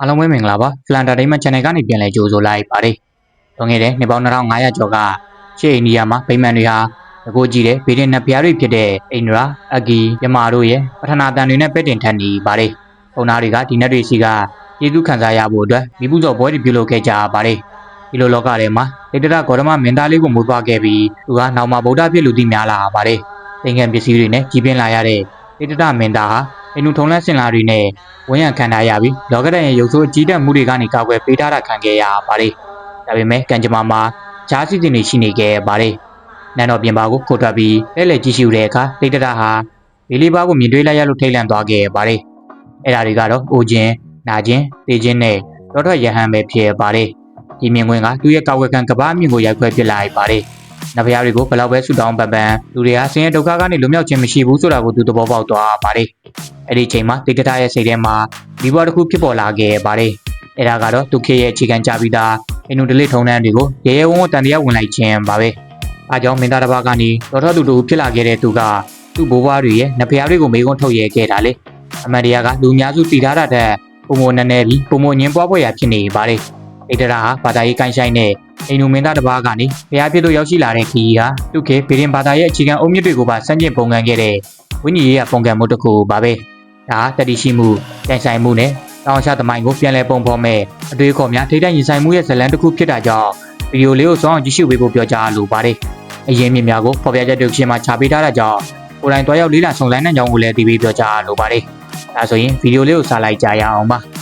အားလုံးပဲမင်္ဂလာပါ Flan Entertainment Channel ကနေပြန်လည်ကြိုဆိုလိုက်ပါတယ်။လွန်ခဲ့တဲ့နှစ်ပေါင်း2500ကျော်ကရှေ့အိန္ဒိယမှာဗိမာန်တွေဟာငကိုကြည့်တဲ့ဗေဒင်နတ်ဘုရားတွေဖြစ်တဲ့အိန္ဒြာအဂီယမာတို့ရဲ့ပထနာတန်တွေနဲ့ပဲ့တင်ထန်နေပါတယ်။ဘုံသားတွေကဒီနတ်တွေစီကကျေးဇူးခံစားရဖို့အတွက်မိပုဇော်ပွဲတွေပြုလုပ်ခဲ့ကြပါတယ်။ဒီလိုလောကထဲမှာဒေတရဂေါရမမင်းသားလေးကိုမွေးဖွားခဲ့ပြီးသူကနောက်မှာဗုဒ္ဓဖြစ်လူသိများလာပါတယ်။သင်္ကန်းပစ္စည်းတွေနဲ့ကြီးပြင်းလာရတဲ့ဒေတရမင်းသားဟာ အင်းနုထုံးလန်းစင်လာတွေနဲ့ဝန်းရံခံထားရပြီးလောကဒဏ်ရဲ့ရုပ်ဆိုးအကြီးတက်မှုတွေကနေကာကွယ်ပေးထားတာခံခဲ့ရပါတယ်။ဒါပေမဲ့ကံကြမ္မာမှာဂျားစီစဉ်တွေရှိနေခဲ့ပါတယ်။နန်းတော်ပြင်ပါကိုခိုးထွက်ပြီးလဲလှယ်ကြည့်ရှုတဲ့အခါတိတ်တရဟာဘေးလေးပါးကိုမြင်တွေ့လိုက်ရလို့ထိတ်လန့်သွားခဲ့ပါတယ်။အဲ့ဒါတွေကတော့အိုခြင်း၊နာခြင်း၊သေခြင်းနဲ့တောထွက်ရဟန်းပဲဖြစ်ပါတယ်။ဒီမြင်ကွင်းကသူ့ရဲ့ကာဝယ်ခံကဘာအမြင့်ကိုရိုက်ခွဲပစ်လိုက်ပါတယ်။နတ်ဘုရားတွေကိုဘယ်လောက်ပဲဆူတောင်းပန်ပန်လူတွေဟာဆင်းရဲဒုက္ခကနေလွတ်မြောက်ခြင်းမရှိဘူးဆိုတာကိုသူသဘောပေါက်သွားပါတယ်။ အဲ့ဒီချိန်မှာတိတ်တရရဲ့စိတ်ထဲမှာဒီဘဝတစ်ခုဖြစ်ပေါ်လာခဲ့ပါတယ်။အဲ့ဒါကတော့ဒုက္ခရဲ့အခြေခံကြပြီးသားအင်နုဒလိထုံနှန်းတွေကိုရဲရဲဝံ့ဝံ့တန်တရားဝင်လိုက်ခြင်းပါပဲ။အားကြောင့်မင်းသားတစ်ပါးကနေတော်တော်တူတူဖြစ်လာခဲ့တဲ့သူကသူ့ဘိုးဘွားတွေရဲ့နတ်ဘုရားတွေကိုမေးခွန်းထုတ်ရဲခဲ့တာလေ။အမှန်တရားကလူအများစုတည်ထားတာတဲ့ပုံမနည်းနည်းပြီးပုံမငင်းပွားပွားရဖြစ်နေပါတယ်။ဣတရာဟာဘာသာရေးကိုင်းဆိုင်တဲ့အိမ်နူမင်းသားတစ်ပါးကနေဘုရားဖြစ်လို့ရောက်ရှိလာတဲ့ခီးဟာသူ့ခေဗေဒင်ဘာသာရဲ့အခြေခံအုတ်မြစ်တွေကိုပါစန့်ကျင်ပုံကန်ခဲ့တဲ့ဝိညာဉ်ရေးရပုံကန်မှုတစ်ခုပါပဲ။ ဒါတတိရှိမှု၊တိုင်ဆိုင်မှုနဲ့တောင်ချသမိုင်းကိုပြန်လည်ပုံဖော်မဲ့အတွေးခေါ်များထိတိုက်ရင်ဆိုင်မှုရဲ့ဇလံတစ်ခုဖြစ်တာကြောင့်ဗီဒီယိုလေးကိုစောင့်အောင်ကြည့်ရှုပေးဖို့ပြောကြားလိုပါတယ်။အရင်မြင်များကိုဖော်ပြချက်တွေရှင်မှာခြာပေးထားတာကြောင့်ကိုယ်တိုင်တွားရောက်လေးလာစုံစမ်းတဲ့ကြောင်းကိုလည်းဒီပေးပြောကြားလိုပါတယ်။ဒါဆိုရင်ဗီဒီယိုလေးကိုစလိုက်ကြရအောင်ပါ။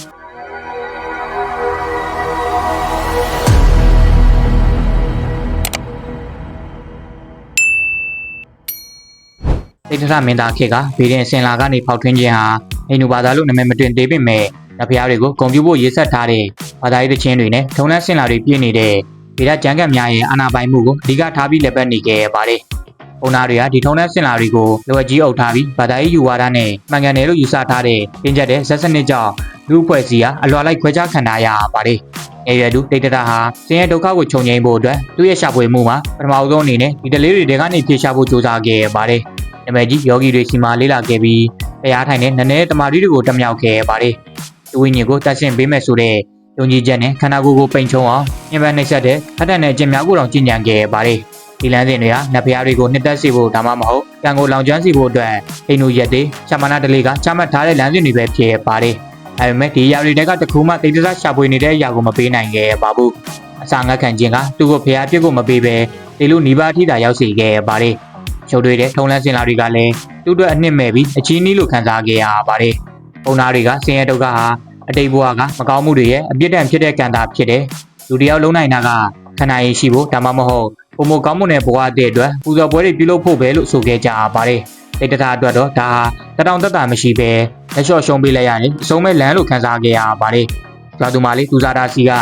တိတ်ထထမင်းသားခေတ်ကဗီဒင်အစင်လာကနေဖောက်ထွင်းခြင်းဟာဟိန္ဒူဘာသာလို့နာမည်မတွင်သေးပေမဲ့နတ်ဖျားတွေကိုဂုံပြူဖို့ရေးဆက်ထားတဲ့ဘာသာရေးတခြင်းတွေနဲ့ထုံလန်းစင်လာတွေပြည့်နေတဲ့ဗေဒကျမ်းကတ်များရဲ့အာနာပိုင်မှုကိုအဓိကထားပြီးလက်ပတ်နေခဲ့ရပါတယ်။ဘုံသားတွေကဒီထုံလန်းစင်လာတွေကိုလိုအပ်ကြီးအုပ်ထားပြီးဘာသာရေးယူဝါဒနဲ့မှန်ကန်တယ်လို့ယူဆထားတဲ့တင်းကျပ်တဲ့ဇက်စနစ်ကြောင့်လူအဖွဲ့အစည်းဟာအလွာလိုက်ခွဲခြားခံထားရပါတယ်။အဲရွယ်သူတိတ်တရဟာဆင်းရဲဒုက္ခကိုခြုံငိမ့်ဖို့အတွက်သူ့ရဲ့ရှာဖွေမှုမှာပထမဆုံးအနေနဲ့ဒီတလေးတွေတဲကနေဖြေရှာဖို့ကြိုးစားခဲ့ရပါတယ်။ နမကြီးယောဂီတွေစီမာလေးလာခဲ့ပြီးတရားထိုင်တဲ့နည်းနည်းတမာတိတွေကိုတမြောက်ခဲ့ပါတယ်။သူဝိညာဉ်ကိုတတ်ဆင်ပေးမယ်ဆိုတဲ့ယုံကြည်ချက်နဲ့ခန္ဓာကိုယ်ကိုပိန်ချုံအောင်ညှဉ်းပန်းနှိပ်စက်တဲ့ထက်တန်တဲ့အကျင့်များကိုတောင်ကြင်ကြံခဲ့ပါတယ်။ဒီလမ်းစဉ်တွေကနတ်ဖျားတွေကိုနှစ်သက်စေဖို့ဒါမှမဟုတ်ကံကိုလောင်ကျွမ်းစေဖို့အတွက်အိမ်တို့ရက်တွေရှာမနာတလေးကချမှတ်ထားတဲ့လမ်းစဉ်တွေပဲဖြစ်ပါတယ်။ဒါပေမဲ့ဒီຢာတွေတဲကတခုမှတိတ်တဆရှာဖွေနေတဲ့အရာကိုမပေးနိုင်ခဲ့ပါဘူး။အစာငတ်ခံခြင်းကသူ့ကိုဖျားပြစ်ကိုမပေးဘဲဒီလိုနီးပါးထိတာရောက်စေခဲ့ပါတယ်။ ချုပ်တွေတဲ့ထုံလန်းစင်လာတွေကလည်းသူ့အတွက်အနှစ်မဲ့ပြီးအချင်းနီးလိုခံစားခဲ့ရပါတယ်။ပုံနာတွေကဆင်းရဲဒုက္ခဟာအတိတ်ဘဝကမကောင်းမှုတွေရဲ့အပြစ်ဒဏ်ဖြစ်တဲ့ကံတာဖြစ်တယ်။လူတစ်ယောက်လုံးနိုင်တာကခန္ဓာရည်ရှိဖို့ဒါမှမဟုတ်ပုံမကောင်းမှုနဲ့ဘဝအတည်းအတွက်ပူဇော်ပွဲတွေပြုလုပ်ဖို့ပဲလို့ဆိုခဲ့ကြပါတယ်။တိတ်တတာအတွက်တော့ဒါဟာတတောင်တက်တာမရှိပဲလက်လျှော့ရှုံးပေးလိုက်ရရင်အဆုံးမဲ့လမ်းလို့ခံစားခဲ့ရပါတယ်။ကျွာသူမလေးသူစားတာစီက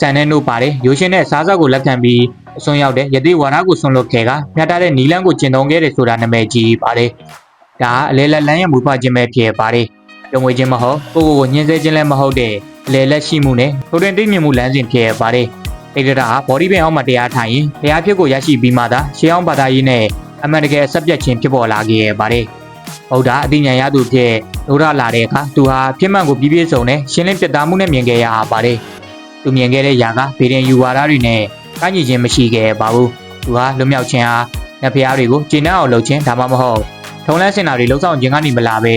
ဆန်နဲ့နှုတ်ပါတယ်ရိုးရှင်းတဲ့စားစောက်ကိုလက်ခံပြီးအစွန်းရောက်တဲ့ယတိဝါဒကိုဆွန့်လွတ်ခဲ့ကမြတ်တာတဲ့နီလန်းကိုကျင့်သုံးခဲ့တယ်ဆိုတာနာမည်ကြီးပါတယ်။ဒါအလေလက်လန်းရဲ့မူဖွားခြင်းပဲဖြစ်ပါတယ်။ပြုံးဝေခြင်းမဟုတ်ကိုကိုကိုညှင်းဆဲခြင်းလည်းမဟုတ်တဲ့အလေလက်ရှိမှုနဲ့ထိုးတွင်တိတ်မြင့်မှုလမ်းစဉ်ဖြစ်ပါတယ်။တိတ်တတာဟာဘော်ဒီပင်အောက်မှာတရားထိုင်ရင်တရားဖြစ်ကိုရရှိပြီးမှသာရှေးအောင်ဘာသာရေးနဲ့အမှန်တကယ်ဆက်ပြတ်ခြင်းဖြစ်ပေါ်လာခဲ့ရပါတယ်။ဗုဒ္ဓအသိဉာဏ်ရသူဖြစ်ဒုရလာတဲ့အခါသူဟာပြည့်မှန်ကိုပြည့်ပြည့်စုံနဲ့ရှင်းလင်းပြတ်သားမှုနဲ့မြင်ခဲ့ရပါတယ်။ သူမြင်ခဲ့တဲ့ຢာကဗေဒင်ယူဝါဒတွေနဲ့ကန့်ညီခြင်းမရှိခဲ့ပါဘူး။သူဟာလွတ်မြောက်ခြင်းဟာနတ်ဖျားတွေကိုကျင့်နှံ့အောင်လုပ်ခြင်းဒါမှမဟုတ်ထုံးလန်းစင်တာတွေလှုပ်ဆောင်ခြင်းကနေမလာပဲ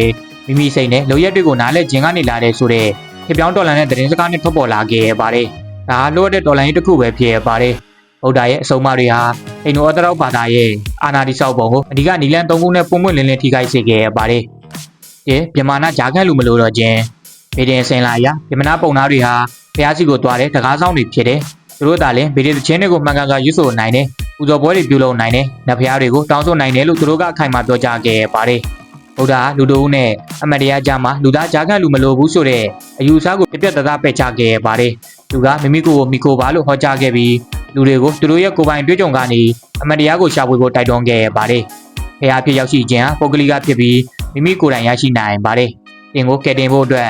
မိမိစိတ်နဲ့လုံရက်တွေကိုနားလဲခြင်းကနေလာတဲ့ဆိုတဲ့ဖြစ်ပြောင်းတော်လန်တဲ့သတင်းစကားနဲ့ထွက်ပေါ်လာခဲ့ပါတယ်။ဒါဟာလိုအပ်တဲ့တော်လန်ရေးတစ်ခုပဲဖြစ်ပါတယ်။ဗုဒ္ဓရဲ့အဆုံးအမတွေဟာအိန္ဒိုအသရောက်ဘာသာရဲ့အာနာတိဆောက်ပုံကိုအဓိကနီလန်သုံးခုနဲ့ပုံပွင့်လင်းလင်းထိခိုက်စေခဲ့ပါတယ်။ဒီပြမနာဂျာခန့်လူမလို့တော့ခြင်း ဗေဒင်စင်လာရပြမနာပုံသားတွေဟာဖျားစီကိုတွားတဲ့တကားဆောင်တွေဖြစ်တယ်။သူတို့သာလင်ဗီဒီယိုချင်းတွေကိုမှန်ကန်စွာရွတ်ဆိုနိုင်တယ်။ပူဇော်ပွဲတွေပြုလုပ်နိုင်တယ်။နတ်ဖျားတွေကိုတောင်းဆိုနိုင်တယ်လို့သူတို့ကအခိုင်အမာပြောကြားခဲ့ပါတယ်။ဗုဒ္ဓဟာလူတို့နဲ့အမတ်တရားကြားမှာလူသားကြားခံလူမလိုဘူးဆိုတဲ့အယူအဆကိုပြပြတသားပယ်ချခဲ့ပါတယ်။သူကမိမိကိုယ်ကိုမိကိုပါလို့ဟောကြားခဲ့ပြီးလူတွေကိုသူတို့ရဲ့ကိုယ်ပိုင်တွေ့ကြုံကနေအမတ်တရားကိုရှာဖွေဖို့တိုက်တွန်းခဲ့ပါတယ်။ဖျားဖြစ်ရောက်ရှိခြင်းဟာပုဂ္ဂလိကဖြစ်ပြီးမိမိကိုယ်တိုင်ရရှိနိုင်ပါတယ်။တင်ကိုကယ်တင်ဖို့အတွက်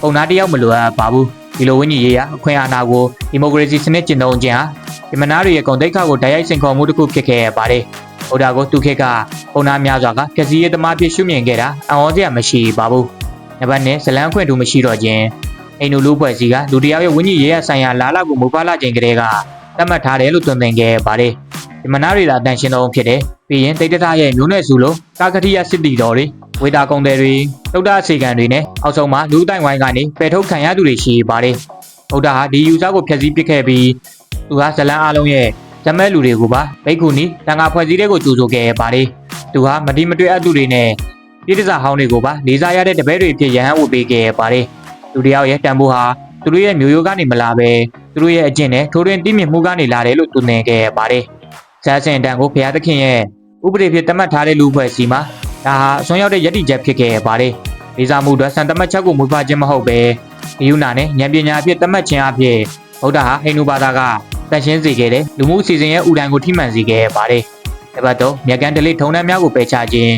ပုံနာတစ်ယောက်မလိုအပ်ပါဘူး။ဒီလိုဝိညာဉ်ရေးရအခွင့်အာဏာကိုဒီမိုကရေစီစနစ်ကျင့်သုံးခြင်းဟာဒီမနာတွေရဲ့ဂုဏ်သိက္ခာကိုတိုက်ရိုက်စင်ခေါ်မှုတစ်ခုဖြစ်ခဲ့ရပါတယ်။ဗုဒ္ဓကိုသူခေတ်ကပုံနာများစွာကဖြည့်စည်းရေးသမားဖြစ်ရှုမြင်ခဲ့တာအံ့ဩစရာမရှိပါဘူး။နံပါတ်1ဇလန်းခွင့်တူမရှိတော့ခြင်းဗအိမ်နူလူဖွဲ့စည်းကလူတစ်ယောက်ရဲ့ဝိညာဉ်ရေးရဆိုင်ရာလာလာကိုမူဖားလာခြင်းကလေးကသတ်မှတ်ထားတယ်လို့သွန်သင်ခဲ့ပါတယ် ဒီမနာတွေသာတန်ရှင်းသောဖြစ်တယ်ပြီးရင်တိတ်တထရဲ့မျိုးနဲ့စုလို့ကာကတိယစစ်တီတော်တွေဝေတာကုံတယ်တွေတုတ်တအခြေခံတွေနဲ့အောက်ဆုံးမှာလူတိုင်ဝိုင်းကနေပယ်ထုတ်ခံရသူတွေရှိပါတယ်ဗုဒ္ဓဟာဒီယူဇာကိုဖျက်ဆီးပစ်ခဲ့ပြီးသူဟာဇလန်းအလုံးရဲ့ဇမက်လူတွေကိုပါဘိက္ခုနီတန်ခါဖွဲ့စည်းတဲ့ကိုကြိုဆိုခဲ့ပါတယ်သူဟာမတိမတွေ့အပ်သူတွေနဲ့ပြည်တစားဟောင်းတွေကိုပါလေးစားရတဲ့တပည့်တွေဖြစ်ရဟန်းဝတ်ပေးခဲ့ပါတယ်လူတစ်ယောက်ရဲ့တန်ဖိုးဟာသူတို့ရဲ့မျိုးရိုးကနေမလာပဲသူတို့ရဲ့အကျင့်နဲ့ထိုးတွင်တိမြင့်မှုကနေလာတယ်လို့သူသင်ခဲ့ပါတယ် ဇာတ်စင်တန်ကိုဘုရားသခင်ရဲ့ဥပဒေဖြစ်သတ်မှတ်ထားတဲ့လူဖွဲ့စည်းမှာဒါဟာအစွမ်းရောက်တဲ့ယက်တိချက်ဖြစ်ခဲ့ပါတယ်လေးစားမှုအတွက်စံတမတ်ချက်ကိုမူဖာခြင်းမဟုတ်ပဲဒီယူနာနဲ့ဉာဏ်ပညာအဖြစ်သတ်မှတ်ခြင်းအဖြစ်ဗုဒ္ဓဟာဟိန္ဒူဘာသာကတန်ရှင်းစေခဲ့တဲ့လူမှုအစီအစဉ်ရဲ့ဥဒိုင်ကိုထိမှန်စေခဲ့ပါတယ်။တစ်ပတ်တော့မြက်ကန်ဒလိထုံနှံများကိုပယ်ချခြင်း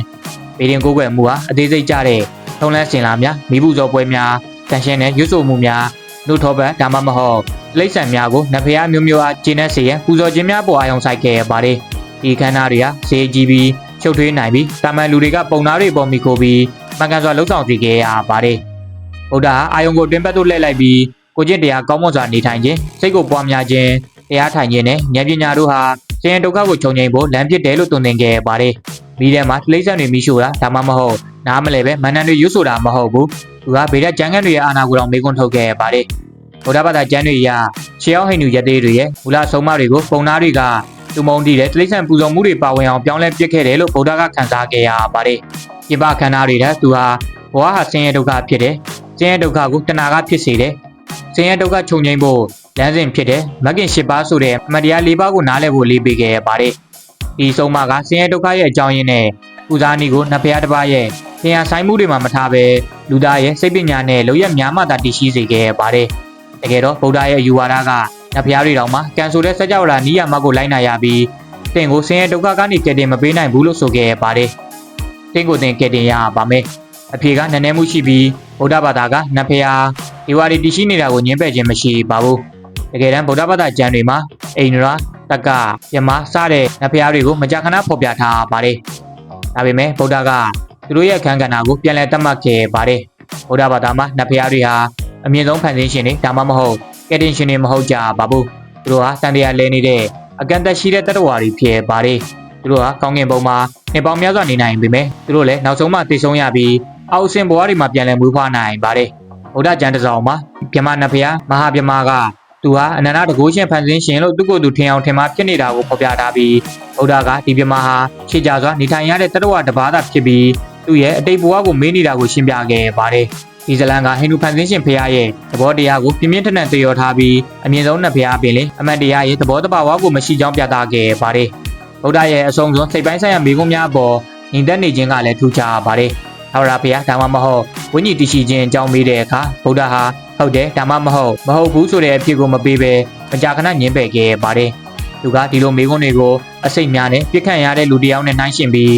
ဗီဒင်ကိုကွယ်မှုဟာအသေးစိတ်ကြတဲ့ထုံလန်းစင်လာများမိဘူးဇော်ပွဲများတန်ရှင်းတဲ့ရွတ်ဆိုမှုများ နှုတ်ထောပတ်ဒါမှမဟုတ်လိမ့်ဆန်များကိုနဖျားမျိုးမျိုးအားကျင်းတဲ့စေရန်ပူဇော်ခြင်းများပေါ်အာရုံစိုက်ခဲ့ပါတယ်။ဒီခန္ဓာတွေဟာဈေးကြီးပြီးချုပ်ထွေးနိုင်ပြီးတာမန်လူတွေကပုံသားတွေပေါ်မိခိုပြီးမှန်ကန်စွာလှုပ်ဆောင်စေခဲ့ရပါတယ်။ဗုဒ္ဓဟာအာယုံကိုတွင်ပတ်သို့လှည့်လိုက်ပြီးကိုကျင့်တရားကောင်းမွန်စွာနေထိုင်ခြင်းစိတ်ကိုပွားများခြင်းတရားထိုင်ခြင်းနဲ့ဉာဏ်ပညာတို့ဟာဆင်းရဲဒုက္ခကိုခြုံငိမ့်ဖို့လမ်းဖြစ်တယ်လို့သွန်သင်ခဲ့ပါတယ်။မိထဲမှာတိရစ္ဆာန်တွေမိရှို့တာဒါမှမဟုတ်နားမလဲပဲမန္တန်တွေရွတ်ဆိုတာမဟုတ်ဘူး။ သူကဗေဒကျမ်းဂန်တွေရဲ့အာဏာကိုတော့မေးခွန်းထုတ်ခဲ့ပါတယ်။ဗုဒ္ဓဘာသာကျမ်းတွေအရရှေးအောင်ဟိန္ဒူယသေးတွေရဲ့မူလဆုံးမတွေကိုပုံနာတွေကသူမုံတီးတဲ့တိရစ္ဆာန်ပူဇော်မှုတွေပါဝင်အောင်ပြောင်းလဲပြစ်ခဲ့တယ်လို့ဗုဒ္ဓကခန်းစားခဲ့ရပါတယ်။ပြပခန္ဓာတွေတဲ့သူဟာဘဝဟာဆင်းရဲဒုက္ခဖြစ်တယ်။ဆင်းရဲဒုက္ခကိုတဏှာကဖြစ်စေတယ်။ဆင်းရဲဒုက္ခခြုံငိမ့်ဖို့လမ်းစဉ်ဖြစ်တဲ့မဂ်ကင်၈ပါးဆိုတဲ့အမတ်တရား၄ပါးကိုနားလည်ဖို့လေးပေးခဲ့ရပါတယ်။ဒီဆုံးမကဆင်းရဲဒုက္ခရဲ့အကြောင်းရင်းနဲ့ပူဇာနီကိုနှစ်ဖျားတစ်ပါးရဲ့ သင်ရဆိုင်မှုတွေမှာမထားဘဲလူသားရဲ့စိတ်ပညာနဲ့လုံရက်များမှသာတည်ရှိစေခဲ့ရပါတယ်။တကယ်တော့ဗုဒ္ဓရဲ့ယူဝါဒကနှစ်ဖျားတွေတောင်မှကန်ဆိုတဲ့စကြဝဠာနီးယာမကိုလိုက်နိုင်ရပြီးသင်ကိုဆင်းရဲဒုက္ခကနေကယ်တင်မပေးနိုင်ဘူးလို့ဆိုခဲ့ရပါတယ်။သင်ကိုသင်ကယ်တင်ရပါမယ်။အဖြေကနည်းနည်းမှုရှိပြီးဗုဒ္ဓဘာသာကနှစ်ဖျားဒီဝါဒီတည်ရှိနေတာကိုညှင်းပယ်ခြင်းမရှိပါဘူး။တကယ်တမ်းဗုဒ္ဓဘာသာကျမ်းတွေမှာအိန္ဒြာတက္ကယမစတဲ့နဖျားတွေကိုမကြာခဏဖော်ပြထားပါတယ်။ဒါပေမဲ့ဗုဒ္ဓက သူတို့ရဲ့အခန်းကဏ္ဍကိုပြန်လည်သတ်မှတ်ခဲ့ပါတယ်။ဗုဒ္ဓဘာသာမှာနဖျားတွေဟာအမြင့်ဆုံးဖန်ဆင်းရှင်တွေဒါမှမဟုတ်ကယ်တင်ရှင်တွေမဟုတ်ကြပါဘူး။သူတို့ဟာတန်တရားလဲနေတဲ့အကန့်အသတ်ရှိတဲ့တတ္တဝါတွေဖြစ်ပါတယ်။သူတို့ဟာကောင်းကင်ဘုံမှာနေပေါင်းများစွာနေနိုင်ပေမဲ့သူတို့လည်းနောက်ဆုံးမှတည်ဆုံးရပြီးအောက်အဆင့်ဘဝတွေမှာပြန်လည်မွေးဖွားနိုင်ပါတယ်။ဗုဒ္ဓကျမ်းတစ်စောင်မှာမြမနဖျားမဟာမြမကသူဟာအနန္တတကုရှင်ဖန်ဆင်းရှင်လို့သူ့ကိုယ်သူထင်အောင်ထင်မှာဖြစ်နေတာကိုဖော်ပြထားပြီးဗုဒ္ဓကဒီပြမဟာခြေကြစွာနေထိုင်ရတဲ့တတ္တဝတစ်ပါးသာဖြစ်ပြီး သူ့ရဲ့အတိတ်ဘဝကိုမေးနေတာကိုရှင်းပြခဲ့ပါတယ်။ဒီဇလန်ကဟိန္ဒူဖန်ဆင်းရှင်ဖရာရဲ့သဘောတရားကိုပြင်းပြင်းထန်ထန်သိရောထားပြီးအမြင့်ဆုံးနှစ်ဖရာပင်လေအမတ်တရားရဲ့သဘောတဘာဝကိုမရှိကြောင်းပြသခဲ့ပါတယ်။ဗုဒ္ဓရဲ့အဆုံးစွန်စိတ်ပိုင်းဆိုင်ရာမိဂုံးများအပေါ်ညီသက်နေခြင်းကလည်းထူးခြားပါတယ်။ဟောရာဖရာဒါမှမဟုတ်ဝိညာဉ်တရှိခြင်းအကြောင်းမေးတဲ့အခါဗုဒ္ဓဟာဟုတ်တယ်ဒါမှမဟုတ်မဟုတ်ဘူးဆိုတဲ့အဖြစ်ကိုမပေးဘဲမကြာခဏညှင်းပယ်ခဲ့ပါတယ်။သူကဒီလိုမိဂုံးတွေကိုအစိတ်များနဲ့ပြစ်ခတ်ရတဲ့လူတစ်ယောက်နဲ့နှိုင်းယှဉ်ပြီး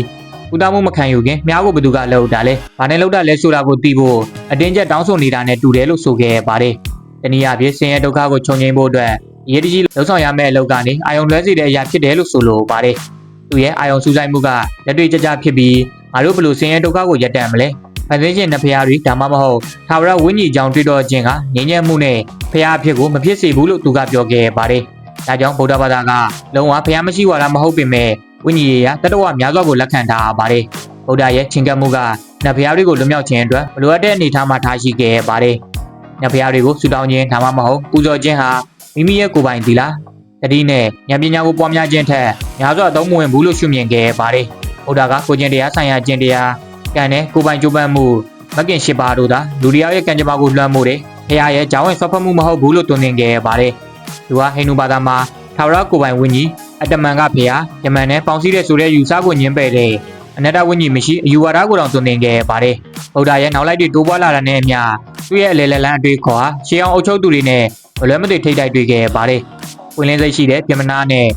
ဥဒမှုမခံယူခင်မြားကိုဘသူကလှုပ်တာလဲ။ဘာနဲ့လှုပ်တာလဲဆိုတာကိုသိဖို့အတင်းကျပ်တောင်းဆိုနေတာနဲ့တူတယ်လို့ဆိုခဲ့ပါတယ်။တနည်းအားဖြင့်ဆင်းရဲဒုက္ခကိုခြုံငိမ့်ဖို့အတွက်ရည်တကြီးလှုပ်ဆောင်ရမယ့်အလုပ်ကနေအာယုံလွဲစေတဲ့အရာဖြစ်တယ်လို့ဆိုလိုပါတယ်။သူရဲ့အာယုံစူးစိုက်မှုကလက်တွေ့ကြကြဖြစ်ပြီးငါတို့ဘယ်လိုဆင်းရဲဒုက္ခကိုရပ်တန့်မလဲ။ဖန်ဆင်းခြင်းနှစ်ဖျားတွေဒါမှမဟုတ်သာဝရဝိညာဉ်ကြောင့်တွေ့တော့ခြင်းကငြိမ်းချမ်းမှုနဲ့ဖျားအဖြစ်ကိုမဖြစ်စေဘူးလို့သူကပြောခဲ့ပါတယ်။ဒါကြောင့်ဗုဒ္ဓဘာသာကလုံးဝဖျားမရှိဝါဒမဟုတ်ပေမဲ့ ဝိညာဉ်ရေးရတတဝများစွာကိုလက်ခံထားပါတယ်။ဗုဒ္ဓရဲ့ချင်းကပ်မှုကနတ်ဖျားတွေကိုလွတ်မြောက်ခြင်းအတွက်မလိုအပ်တဲ့အနေအထားမှာထားရှိခဲ့ပါတယ်။နတ်ဖျားတွေကိုဆူတောင်းခြင်းဒါမှမဟုတ်ပူဇော်ခြင်းဟာမိမိရဲ့ကိုယ်ပိုင်ဒီလားတတိနဲ့ဉာဏ်ပညာကိုပွားများခြင်းထက်များစွာအသုံးမဝင်ဘူးလို့ရှုမြင်ခဲ့ပါတယ်။ဗုဒ္ဓကကိုကျင့်တရားဆိုင်ရာကျင့်တရားကံနဲ့ကိုယ်ပိုင်ကြိုးပမ်းမှုမကင်ရှိပါတို့သာလူတယောက်ရဲ့ကံကြမ္မာကိုလွှမ်းမိုးတယ်။ဖခင်ရဲ့ကြောင်းဝင်ဆွတ်ဖက်မှုမဟုတ်ဘူးလို့တွင်တင်ခဲ့ပါတယ်။သူကဟိန္ဒူဘာသာမှာ ထာဝရကိုယ်ပိုင်ဝိညာဉ်အတ္တမန်ကဖခင်ယမန်နဲ့ပေါင်းစည်းတဲ့ဆိုတဲ့ယူဆကိုညှင်းပယ်တဲ့အနတ္တဝိညာဉ်မရှိအယူဝါဒကိုတောင်တွင်တင်ခဲ့ပါတယ်။ဗုဒ္ဓရဲ့နောက်လိုက်တွေတိုးပွားလာတဲ့နဲ့အမျှသူ့ရဲ့အလေလက်လန်းအတွေ့ခေါ်ဟာရှေးအောင်အုပ်ချုပ်သူတွေနဲ့ဘလွဲမသွေထိတ်တိုက်တွေ့ခဲ့ပါတယ်။ဝင်လင်းစိတ်ရှိတဲ့ပြမနာနဲ့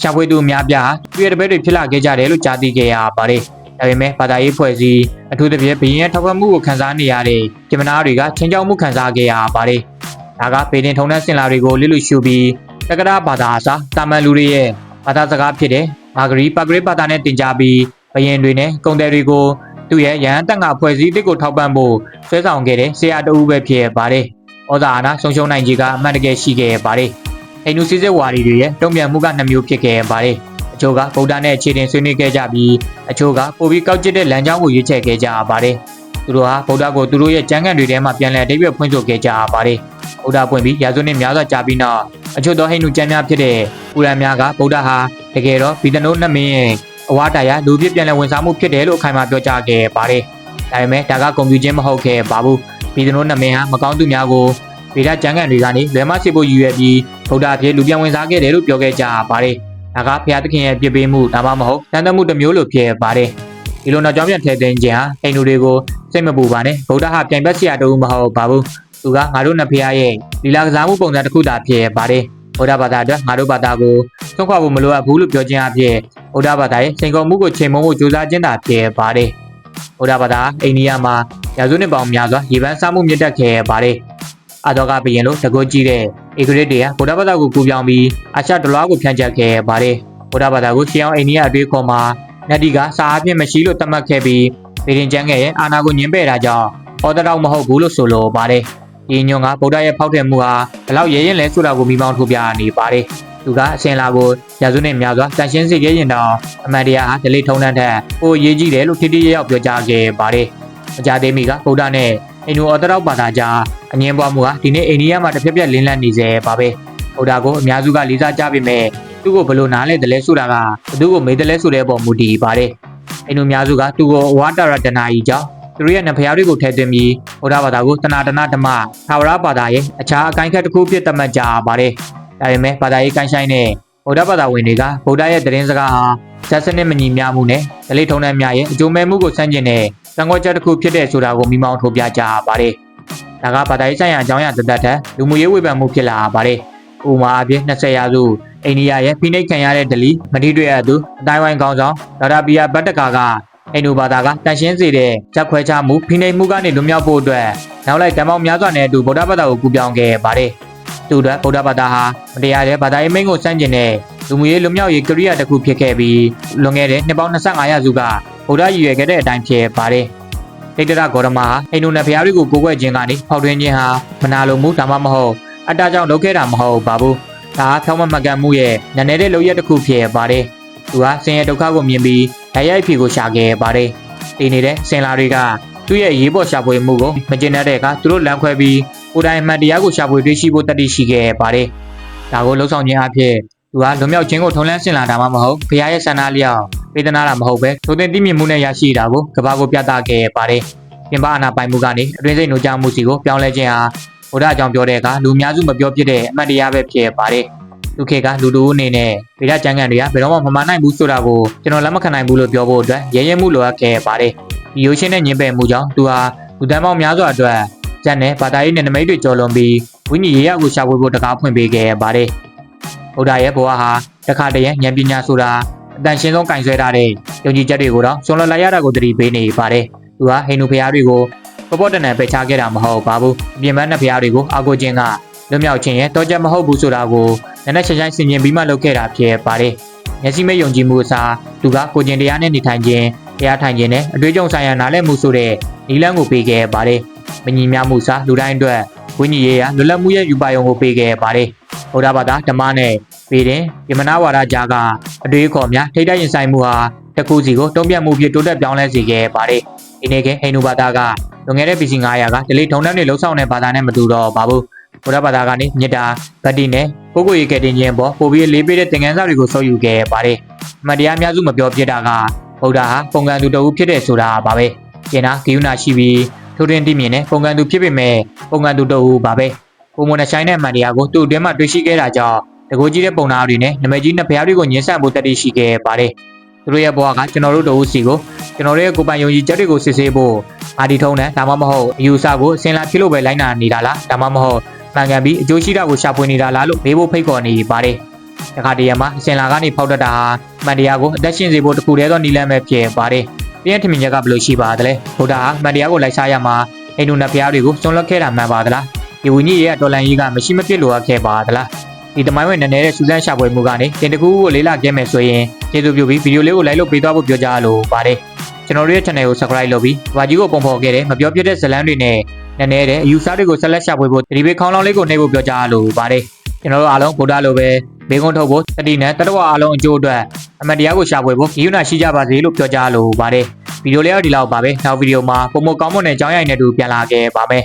ရှာဖွေသူအများပြားသူ့ရဲ့တပည့်တွေဖြစ်လာခဲ့ကြတယ်လို့ကြားသိခဲ့ရပါတယ်။ဒါပေမဲ့ဘာသာရေးဖွဲ့စည်းအထူးသဖြင့်ဘီရင်ထောက်ပံ့မှုကိုခံစားနေရတဲ့ပြမနာတွေကချင်းကြောက်မှုခံစားခဲ့ရပါတယ်။ဒါကပေတင်ထုံတဲ့စင်လာတွေကိုလိလူရှုပြီး တက္ကရာဘာသာအစားတာမန်လူတွေရဲ့ဘာသာစကားဖြစ်တဲ့မာဂရီပါဂရိဘာသာနဲ့တင်ကြပြီးဘယင်တွေနဲ့ကုံတယ်တွေကိုသူ့ရဲ့ရဟန်းတက်ငါဖွဲ့စည်းတစ်ကိုထောက်ပံ့ဖို့ဆွဲဆောင်ခဲ့တဲ့ဆရာတဦးပဲဖြစ်ပါတယ်။ဗဩဇာအာဏာဆုံးရှုံးနိုင်ကြီးကအမှန်တကယ်ရှိခဲ့ပါတယ်ဟိန္ဒူစစ်စစ်ဝါဒီတွေရဲ့တုံ့ပြန်မှုကနှစ်မျိုးဖြစ်ခဲ့ပါတယ်အချို့ကဗုဒ္ဓနဲ့အခြေတင်ဆွေးနွေးခဲ့ကြပြီးအချို့ကပိုပြီးကောက်ကျစ်တဲ့လမ်းကြောင်းကိုရွေးချယ်ခဲ့ကြပါတယ် သူတို့ဟာဗုဒ္ဓကိုသူတို့ရဲ့ကျမ်းဂန်တွေထဲမှာပြန်လည်အဓိပ္ပာယ်ဖွင့်ဆိုခဲ့ကြပါတယ်ဗုဒ္ဓပွင့်ပြီးရာဇဝနှစ်များစွာကြာပြီးနောက်အချို့သောဟိန္ဒူကျမ်းများဖြစ်တဲ့ကုရန်များကဗုဒ္ဓဟာတကယ်တော့ဗီဒနိုးနတ်မင်းရဲ့အဝါတာယာလူပြည့်ပြန်လည်ဝန်ဆောင်မှုဖြစ်တယ်လို့အခိုင်အမာပြောကြားခဲ့ပါတယ်ဒါပေမဲ့ဒါကကွန်ပျူတာချင်းမဟုတ်ခဲ့ပါဘူးဗီဒနိုးနတ်မင်းဟာမကောင်းသူများကိုဗေဒကျမ်းဂန်တွေကနေလွယ်မစစ်ဖို့ရည်ရွယ်ပြီးဗုဒ္ဓအဖြစ်လူပြန်ဝင်စားခဲ့တယ်လို့ပြောခဲ့ကြပါတယ်ဒါကဘုရားသခင်ရဲ့ပြစ်ပေးမှုဒါမှမဟုတ်တန်တမှုတစ်မျိုးလို့ဖြစ်ပါတယ် ဒီလိုနောက်ကြောင်းပြန်ထည့်သွင်းခြင်းဟာဟိန္ဒူတွေကိုစိတ်မပူပါနဲ့ဗုဒ္ဓဟာပြန်ပတ်စရာတူမဟုတ်ပါဘူးသူကငါတို့နှစ်ဖျားရဲ့လီလာကစားမှုပုံစံတစ်ခုသာဖြစ်ပါတယ်ဗုဒ္ဓဘာသာအတွက်ငါတို့ဘာသာကိုသုံးခွဖို့မလိုအပ်ဘူးလို့ပြောခြင်းအဖြစ်ဗုဒ္ဓဘာသာရဲ့စိန်ခေါ်မှုကိုချိန်မုံဖို့ကြိုးစားခြင်းသာဖြစ်ပါတယ်ဗုဒ္ဓဘာသာအိန္ဒိယမှာရာစုနှစ်ပေါင်းများစွာရေပန်းစားမှုမြင့်တက်ခဲ့ပါတယ်အတော်ကဘီရင်လို့တကုတ်ကြီးတဲ့ဧကရစ်တွေကဗုဒ္ဓဘာသာကိုကူပြောင်းပြီးအရှတလွားကိုဖြန့်ကျက်ခဲ့ပါတယ်ဗုဒ္ဓဘာသာကိုရှင်းအောင်အိန္ဒိယအတွေ့အခေါ်မှာ နတ်ဒီကစာအဖြစ်မရှိလို့သတ်မှတ်ခဲ့ပြီးဗေဒင်ကျမ်းငယ်ရဲ့အာဏာကိုညှင်းပယ်တာကြောင့်ဟောတတော်မဟုတ်ဘူးလို့ဆိုလိုပါတယ်ဒီညွန်ကဗုဒ္ဓရဲ့ဖောက်ထွက်မှုဟာဘလောက်ရဲရင်လဲဆိုတာကိုမိမောင်းထုတ်ပြနေပါတယ်သူကအစင်လာကိုရာစုနဲ့များစွာတန်ရှင်းစေခဲ့ရင်တော့အမန်တရားဟာဒလိထုံးတန်းထက်ပိုရေးကြီးတယ်လို့ထိတိရရောက်ပြောကြားခဲ့ပါတယ်အကြသေးမီကဗုဒ္ဓနဲ့အင်ဒိုအော်တရောက်ဘာသာကြားအငင်းပွားမှုဟာဒီနေ့အိန္ဒိယမှာတစ်ပြက်ပြက်လင်းလန့်နေစေပါပဲဗုဒ္ဓကိုအများစုကလေးစားကြပေမဲ့ သူ့ကိုဘယ်လိုနားလဲတယ်လဲဆိုတာကဘသူ့ကိုမေးတယ်လဲဆိုတဲ့ပုံမူတည်ပါတယ်အိန္ဒိုများစုကသူ့ကိုဝါတာရတနာကြီးကြောင့်သူတို့ရဲ့နဖျားတွေကိုထည့်သွင်းပြီးဗုဒ္ဓဘာသာကိုတဏ္ဍတနာဓမ္မသာဝရဘာသာရဲ့အခြားအကိုင်းခက်တစ်ခုဖြစ်သတ်မှတ်ကြပါတယ်ဒါပေမဲ့ဘာသာရေးကိုင်းဆိုင်တဲ့ဗုဒ္ဓဘာသာဝင်တွေကဗုဒ္ဓရဲ့သတင်းစကားဟာဇက်စနစ်မညီမျှမှုနဲ့ဒလိထုံးတဲ့များရဲ့အကျိုးမဲ့မှုကိုဆန့်ကျင်တဲ့သံဃောချက်တစ်ခုဖြစ်တဲ့ဆိုတာကိုမိမောင်းထုတ်ပြကြပါတယ်။ဒါကဘာသာရေးဆိုင်ရာအကြောင်းအရာတသက်တဲ့လူမှုရေးဝေဖန်မှုဖြစ်လာပါတယ်။ ဥပမာအဖြစ်20ရာစုအိန္ဒိယရဲ့ဖိနှိပ်ခံရတဲ့ဒလီမတိတွေ့ရသူအတိုင်းဝိုင်းကောင်းဆောင်ဒါရာဘီယာဘတ်တကာကအိန္ဒိုဘာသာကတန်ရှင်းစေတဲ့ချက်ခွဲခြားမှုဖိနှိပ်မှုကနေလွတ်မြောက်ဖို့အတွက်နောက်လိုက်တမောင်များစွာနဲ့အတူဗုဒ္ဓဘာသာကိုကူပြောင်းခဲ့ပါတယ်။သူတို့ဗုဒ္ဓဘာသာဟာမတရားတဲ့ဘာသာရေးမိန့်ကိုစန့်ကျင်တဲ့လူမှုရေးလွတ်မြောက်ရေးကရိယာတစ်ခုဖြစ်ခဲ့ပြီးလွန်ခဲ့တဲ့နှစ်ပေါင်း25ရာစုကဗုဒ္ဓရည်ရွယ်ခဲ့တဲ့အတိုင်းဖြစ်ပါတယ်။ဒိဋ္ဌရဂေါရမဟာအိန္ဒိုနယ်ဘုရားတွေကိုကိုးကွယ်ခြင်းကနေဖောက်ထွင်းခြင်းဟာမနာလိုမှုဒါမှမဟုတ် အတ္တကြောင့်လုပ်ခဲ့တာမဟုတ်ပါဘူး။ဒါဟာဖြောင်းမမှတ်ကန်မှုရဲ့နည်းနည်းတဲ့လုပ်ရက်တစ်ခုဖြစ်ပါတယ်။သူဟာဆင်းရဲဒုက္ခကိုမြင်ပြီးဓာတ်ရိုက်ဖြေကိုရှာခဲ့ပါတယ်။ဒီနေတဲ့ဆင်လာတွေကသူ့ရဲ့ရေးပေါ်ရှာဖွေမှုကိုမကျင်တဲ့အခါသူတို့လမ်းခွဲပြီးကိုယ်တိုင်အမှန်တရားကိုရှာဖွေတွေ့ရှိဖို့တတ်သိရှိခဲ့ပါတယ်။ဒါကိုလှုံ့ဆော်ခြင်းအဖြစ်သူဟာလွန်မြောက်ခြင်းကိုထုံးလန်းဆင်လာတာမှမဟုတ်ဖရားရဲ့ဆန္ဒလျောက်ပေးသနာတာမဟုတ်ပဲထိုတင်သိမြင်မှုနဲ့ရရှိတာကိုကဘာကိုပြသခဲ့ပါတယ်။ပြင်ပအာဏာပိုင်မှုကနေအတွင်းစိတ်နှိုးကြမှုစီကိုပြောင်းလဲခြင်းဟာ ဘုရားအကြောင်းပြောတဲ့အခါလူများစုမပြောပြတဲ့အမှတ်တရားပဲဖြစ်ပါတယ်။သူခေတ်ကလူတူအနေနဲ့ဗေဒကျမ်းဂန်တွေကဘယ်တော့မှမမှန်နိုင်ဘူးဆိုတာကိုကျွန်တော်လက်မခံနိုင်ဘူးလို့ပြောဖို့အတွက်ရဲရဲမှုလိုအပ်ခဲ့ပါတယ်။ဒီရိုးရှင်းတဲ့ညင်ပယ်မှုကြောင့်သူဟာလူတန်းပေါင်းများစွာအတွက်ကျန်တဲ့ဘာသာရေးနဲ့နမိတ်တွေကျော်လွန်ပြီးဝိညာဉ်ရေးရကိုရှာဖွေဖို့တကားဖွင့်ပေးခဲ့ပါတယ်။ဗုဒ္ဓရဲ့ဘဝဟာတခါတည်းဉာဏ်ပညာဆိုတာအတန်ရှင်းဆုံးကင်ဆွဲထားတဲ့ယုံကြည်ချက်တွေကိုတော့ဆွန်လွတ်လိုက်ရတာကိုသတိပေးနေပါတယ်။သူဟာဟိန္ဒူဘုရားတွေကို ပပော့တနံပယ်ချခဲ့တာမဟုတ်ပါဘူး။အပြင်ပန်းတဲ့ဘုရားတွေကိုအာကိုခြင်းကလွတ်မြောက်ခြင်းရဲ့တောချက်မဟုတ်ဘူးဆိုတာကိုနည်းနည်းချင်းချင်းဆင်ခြင်ပြီးမှလုပ်ခဲ့တာဖြစ်ပါတယ်။မျက်စိမဲ့ယုံကြည်မှုအစားသူကကိုကျင်တရားနဲ့နေထိုင်ခြင်းတရားထိုင်ခြင်းနဲ့အတွေ့အကြုံဆိုင်ရာနားလည်မှုဆိုတဲ့နီလန်းကိုပေးခဲ့ပါတယ်။မညီမျှမှုစားလူတိုင်းအတွက်ဝိညာဉ်ရေးရာလွတ်လပ်မှုရဲ့ယူပါယုံကိုပေးခဲ့ပါတယ်။ဘုရားဘာသာဓမ္မနဲ့ပြီးရင်ယမနာဝါဒကြားကအတွေ့အခေါ်များထိတ်တရင်ဆိုင်မှုဟာတစ်ခုစီကိုတုံ့ပြန်မှုဖြစ်တိုးတက်ပြောင်းလဲစေခဲ့ပါတယ်။ ဒီနေ့ကဟိန္ဒူဘာသာကလွန်ခဲ့တဲ့ BC 900ကဒလိထုံနှံတွေလှုပ်ဆောင်တဲ့ဘာသာနဲ့မတူတော့ပါဘူး။ဘုရားဘာသာကနေမြစ်တာဗတ္တိနဲ့ပုဂ္ဂိုလ်ရေးကတင်ခြင်းပေါ်ပို့ပြီးလေးပေးတဲ့သင်ခန်းစာတွေကိုဆောက်ယူခဲ့ပါတယ်။အမှတ်တရားအများစုမပြောပြတာကဗုဒ္ဓဟာပုံကံသူတဦးဖြစ်တဲ့ဆိုတာပါပဲ။ကျင်နာဂိယုနာရှိပြီးထိုတွင်တည်မြင်တဲ့ပုံကံသူဖြစ်ပေမဲ့ပုံကံသူတဦးပါပဲ။ပုံမနဲ့ဆိုင်တဲ့အမှန်တရားကိုသူ့အတွင်းမှာတွေ့ရှိခဲ့တာကြောင့်တကိုကြီးတဲ့ပုံနာတွေနဲ့နမကြီးနှစ်ဖျားတွေကိုညှင်းဆန်ဖို့တတိရှိခဲ့ပါတယ်။သူတို့ရဲ့ဘဝကကျွန်တော်တို့တဦးစီကို ကျွန်တော်တို့ရဲ့ကိုယ်ပိုင်ယုံကြည်ချက်တွေကိုစစ်ဆေးဖို့အာဒီထုံးနဲ့ဒါမှမဟုတ်အယူဆကိုအစင်လာဖြစ်လို့ပဲလိုက်နာနေတာလားဒါမှမဟုတ်မှန်ကန်ပြီးအကျိုးရှိတာကိုရှာဖွေနေတာလားလို့မေးဖို့ဖိတ်ခေါ်နေပါတယ်။တခါတည်းမှာအစင်လာကနေဖောက်တတ်တာဟာမှန်တရားကိုအသက်ရှင်စေဖို့တခုတည်းသောနည်းလမ်းပဲဖြစ်ပါတယ်။ပြည့်ထင်မြင်ချက်ကဘယ်လိုရှိပါသလဲ။ဘုရားဟာမှန်တရားကိုလိုက်စားရမှာအိန္ဒိုနတ်ဖျားတွေကိုစွန့်လွတ်ခဲ့တာမှန်ပါသလား။ဒီဝိညာဉ်ရဲ့တော်လန်ကြီးကမရှိမဖြစ်လိုအပ်ခဲ့ပါသလား။ ဒီတမိုင်းဝင်နည်းနည်းတဲ့စူးစမ်းရှာဖွေမှုကနေတင်တကူကိုလေးလာခဲ့မယ်ဆိုရင်ကျေးဇူးပြုပြီးဗီဒီယိုလေးကို like လုပ်ပေးသွားဖို့ပြောကြလို့ပါတယ်။ကျွန်တော်တို့ရဲ့ channel ကို subscribe လုပ်ပြီးဘာကြီးကိုပုံဖော်ခဲ့တဲ့မပြောပြတဲ့ဇာတ်လမ်းတွေနဲ့နည်းနည်းတဲ့အယူဆတွေကိုဆက်လက်ရှာဖွေဖို့ဒီဘေးခေါင်းလောင်းလေးကိုနှိပ်ဖို့ပြောကြားလို့ပါတယ်ကျွန်တော်တို့အားလုံးဗုဒ္ဓလိုပဲဘေးကုန်းထုတ်ဖို့တတိနဲ့တတဝအားလုံးအကျိုးအတွက်အမတ်တရားကိုရှာဖွေဖို့ဒီယူနာရှိကြပါစေလို့ပြောကြားလို့ပါတယ်ဗီဒီယိုလေးကတော့ဒီလောက်ပါပဲနောက်ဗီဒီယိုမှာပုံမကောင်းမွန်တဲ့အကြောင်းအရာတွေနဲ့အတူပြန်လာခဲ့ပါမယ်